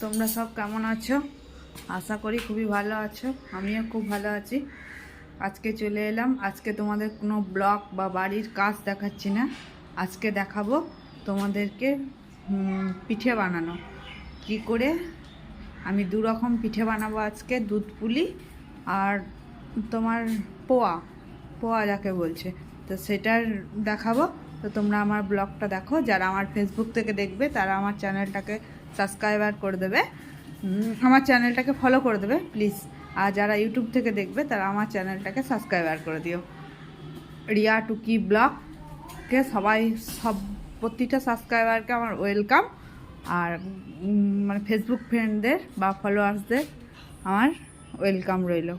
তোমরা সব কেমন আছো? আশা করি খুবই ভালো আছো। আমিও খুব ভালো আছি। আজকে চলে এলাম। আজকে তোমাদের কোনো ব্লগ বা বাড়ির কাজ দেখাচ্ছি না। আজকে দেখাবো তোমাদেরকে পিঠে বানানো। কি করে? আমি দু রকম পিঠে বানাবো আজকে, দুধ পুলি আর তোমার পোয়া। পোয়া যাকে বলছে। তো সেটার দেখাবো। তো তোমরা আমার ব্লগটা দেখো। যারা আমার ফেসবুক থেকে দেখবে, তারা আমার চ্যানেলটাকে সাবস্ক্রাইবার করে দেবে। আমার চ্যানেলটাকে ফলো করে দেবে প্লিজ আর যারা ইউটিউব থেকে দেখবে, তারা আমার চ্যানেলটাকে সাবস্ক্রাইবার করে দিও। রিয়া টুকি ব্লগকে সবাই, সব প্রতিটা সাবস্ক্রাইবারকে আমার ওয়েলকাম আর মানে ফেসবুক ফ্রেন্ডদের বা ফলোয়ার্সদের আমার ওয়েলকাম রইল।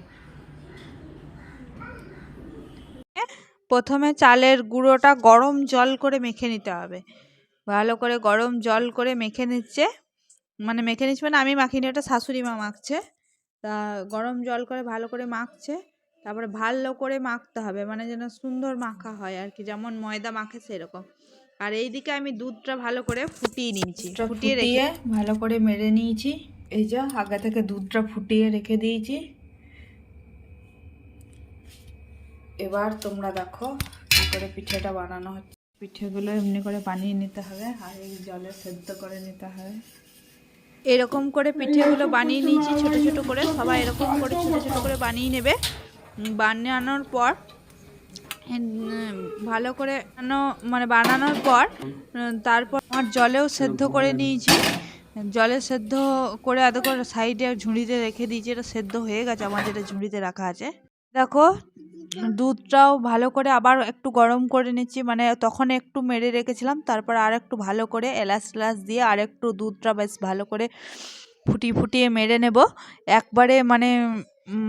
প্রথমে চালের গুঁড়োটা গরম জল করে মেখে নিতে হবে। ভালো করে গরম জল করে মেখে নিচ্ছে। মানে মেখে নিচ্ছে মানে আমি মাখিনি ওটা শাশুড়ি মা মাখছে। তা গরম জল করে ভালো করে মাখছে। তারপরে ভালো করে মাখতে হবে মানে যেন সুন্দর মাখা হয় আর কি যেমন ময়দা মাখে সেরকম। আর এইদিকে আমি দুধটা ভালো করে ফুটিয়ে নিয়েছি। ফুটিয়ে রেখে ভালো করে মেরে নিয়েছি। এই যে আগে থেকে দুধটা ফুটিয়ে রেখে দিয়েছি। এবার তোমরা দেখো কী করে পিঠেটা বানানো হচ্ছে। পিঠেগুলো এমনি করে বানিয়ে নিতে হবে আর এই জলে সেদ্ধ করে নিতে হবে। এরকম করে পিঠেগুলো বানিয়ে নিয়েছি ছোট ছোট করে। সবাই এরকম করে ছোট ছোট করে বানিয়ে নেবে। উম, বানানোর পর ভালো করে মানে বানানোর পর তারপর আমার জলেও সেদ্ধ করে নিয়েছি। জলে সেদ্ধ করে এত করে সাইডে ঝুড়িতে রেখে দিয়েছি। এটা সেদ্ধ হয়ে গেছে আমার যেটা ঝুড়িতে রাখা আছে। দেখো দুধটাও ভালো করে আবার একটু গরম করে নিচ্ছি মানে তখন একটু মেরে রেখেছিলাম তারপর আর একটু ভালো করে এলাচ টেলাচ দিয়ে আর একটু দুধটা বেশ ভালো করে ফুটিয়ে ফুটিয়ে মেরে নেব। একবারে মানে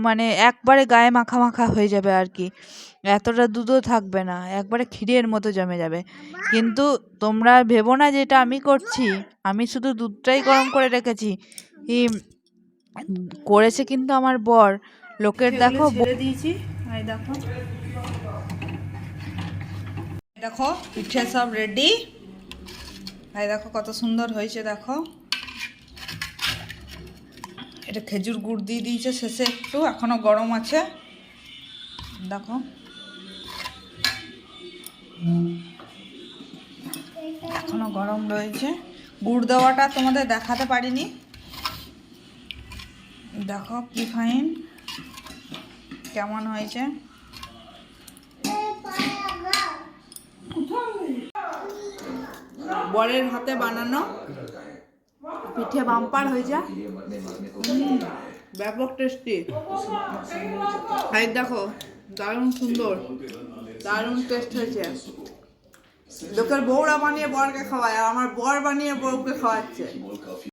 মানে একবারে গায়ে মাখা মাখা হয়ে যাবে আর কি। এতটা দুধও থাকবে না একবারে ক্ষীরের মতো জমে যাবে। কিন্তু তোমরা ভেবো না যে এটা আমি করছি আমি শুধু দুধটাই গরম করে রেখেছি। ই করেছে কিন্তু আমার বর। লোকের দেখো দিয়েছি। এই দেখো। দেখো, পিঠে সব রেডি এই দেখো, কত সুন্দর হয়েছে, দেখো। এটা খেজুর গুড় দিয়ে দিয়েছে, শেষে একটু, এখনও গরম আছে। দেখো। এখনও গরম রয়েছে। গুড় দেওয়াটা তোমাদের দেখাতে পারিনি। দেখো, কি ফাইন কেমন হয়েছে? বরের হাতে বানানো পিঠে বাম্পার হয়ে যা ব্যাপক টেস্টি। হাই, দেখো, দারুণ সুন্দর, দারুণ টেস্ট হয়েছে। লোকের বউরা বানিয়ে বরকে খাওয়ায়, আর আমার বর বানিয়ে বউকে খাওয়াচ্ছে।